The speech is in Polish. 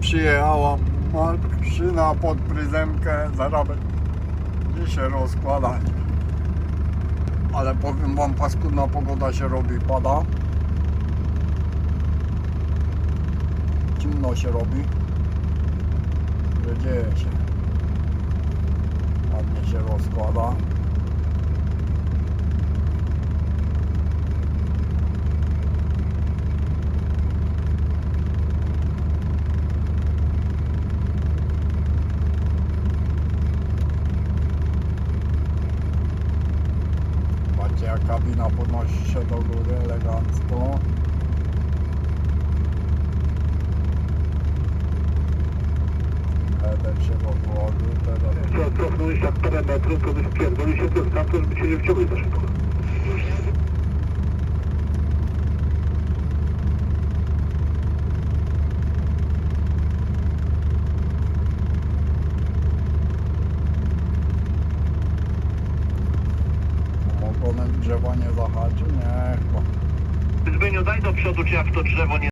przyjechała maszyna pod pryzemkę, zaraz będzie się rozkładać. Ale powiem wam, paskudna pogoda się robi, pada. Ciemno się robi. Patrzcie jak kabina podnosi się do góry elegancko. Header się podłożył, teraz Co, cofnąłeś jak parę metrów, to byś pierdolił się przez tamto, żeby cię nie wciągnąć za szybko. Ogonem drzewa nie zahaczy, nie chyba. Zbyniu, daj do przodu, czy jak to drzewo nie